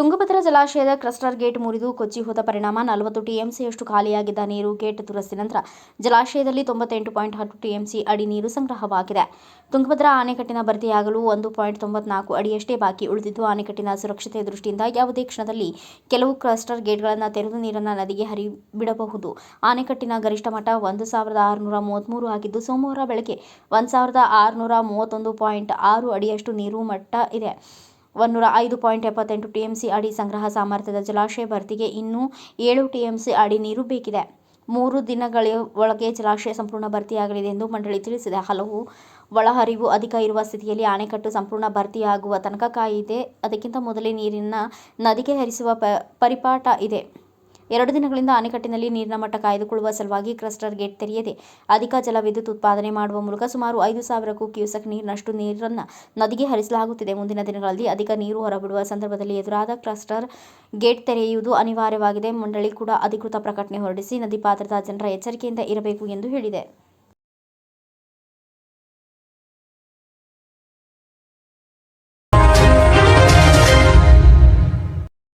ಜಲಾಶಯದ ಕ್ರಸ್ಟರ್ ಗೇಟ್ ಮುರಿದು ಕೊಚ್ಚಿ ಹೋದ ಪರಿಣಾಮ ನಲವತ್ತು ಟಿಎಂಸಿಯಷ್ಟು ಖಾಲಿಯಾಗಿದ್ದ ನೀರು ಗೇಟ್ ದುರಸ್ತಿ ನಂತರ ಜಲಾಶಯದಲ್ಲಿ ತೊಂಬತ್ತೆಂಟು ಪಾಯಿಂಟ್ ಹತ್ತು ಟಿಎಂಸಿ ಅಡಿ ನೀರು ಸಂಗ್ರಹವಾಗಿದೆ. ತುಂಗಭದ್ರಾ ಆಣೆಕಟ್ಟಿನ ಭರ್ತಿಯಾಗಲು ಒಂದು ಪಾಯಿಂಟ್ ತೊಂಬತ್ನಾಲ್ಕು ಅಡಿಯಷ್ಟೇ ಬಾಕಿ ಉಳಿದಿದ್ದು ಆಣೆಕಟ್ಟಿನ ಸುರಕ್ಷತೆ ದೃಷ್ಟಿಯಿಂದ ಯಾವುದೇ ಕ್ಷಣದಲ್ಲಿ ಕೆಲವು ಕ್ಲಸ್ಟರ್ ಗೇಟ್ಗಳನ್ನು ತೆರೆದು ನೀರನ್ನು ನದಿಗೆ ಹರಿಬಿಡಬಹುದು. ಆಣೆಕಟ್ಟಿನ ಗರಿಷ್ಠ ಮಟ್ಟ ಒಂದು ಸಾವಿರದ ಆರುನೂರ ಮೂವತ್ತ್ಮೂರು ಆಗಿದ್ದು, ಸೋಮವಾರ ಬೆಳಗ್ಗೆ ಒಂದು ಸಾವಿರದ ಆರುನೂರ ಮೂವತ್ತೊಂದು ಪಾಯಿಂಟ್ ಆರು ಅಡಿಯಷ್ಟು ನೀರು ಮಟ್ಟ ಇದೆ. ಒಂದೂರ ಐದು ಪಾಯಿಂಟ್ ಎಪ್ಪತ್ತೆಂಟು ಟಿಎಂಸಿ ಅಡಿ ಸಂಗ್ರಹ ಸಾಮರ್ಥ್ಯದ ಜಲಾಶಯ ಭರ್ತಿಗೆ ಇನ್ನೂ ಏಳು ಟಿಎಂಸಿ ಅಡಿ ನೀರು ಬೇಕಿದೆ. ಮೂರು ದಿನಗಳ ಒಳಗೆ ಜಲಾಶಯ ಸಂಪೂರ್ಣ ಭರ್ತಿಯಾಗಲಿದೆ ಎಂದು ಮಂಡಳಿ ತಿಳಿಸಿದೆ. ಹಲವು ಒಳಹರಿವು ಅಧಿಕ ಇರುವ ಸ್ಥಿತಿಯಲ್ಲಿ ಅಣೆಕಟ್ಟು ಸಂಪೂರ್ಣ ಭರ್ತಿಯಾಗುವ ತನಕ ಕಾಯಿದೆ. ಅದಕ್ಕಿಂತ ಮೊದಲೇ ನೀರಿನ ನದಿಗೆ ಹರಿಸುವ ಪರಿಪಾಠ ಇದೆ. ಎರಡು ದಿನಗಳಿಂದ ಅಣೆಕಟ್ಟಿನಲ್ಲಿ ನೀರಿನ ಮಟ್ಟ ಕಾಯ್ದುಕೊಳ್ಳುವ ಸಲುವಾಗಿ ಕ್ರಸ್ಟರ್ ಗೇಟ್ ತೆರೆಯದೆ ಅಧಿಕ ಜಲ ವಿದ್ಯುತ್ ಉತ್ಪಾದನೆ ಮಾಡುವ ಮೂಲಕ ಸುಮಾರು ಐದು ಸಾವಿರಕ್ಕೂ ಕ್ಯೂಸೆಕ್ ನೀರಿನಷ್ಟು ನೀರನ್ನು ನದಿಗೆ ಹರಿಸಲಾಗುತ್ತಿದೆ. ಮುಂದಿನ ದಿನಗಳಲ್ಲಿ ಅಧಿಕ ನೀರು ಹೊರಬಿಡುವ ಸಂದರ್ಭದಲ್ಲಿ ಎದುರಾದ ಕ್ಲಸ್ಟರ್ ಗೇಟ್ ತೆರೆಯುವುದು ಅನಿವಾರ್ಯವಾಗಿದೆ. ಮಂಡಳಿ ಕೂಡ ಅಧಿಕೃತ ಪ್ರಕಟಣೆ ಹೊರಡಿಸಿ, ನದಿ ಪಾತ್ರದ ಜನರ ಎಚ್ಚರಿಕೆಯಿಂದ ಇರಬೇಕು ಎಂದು ಹೇಳಿದೆ.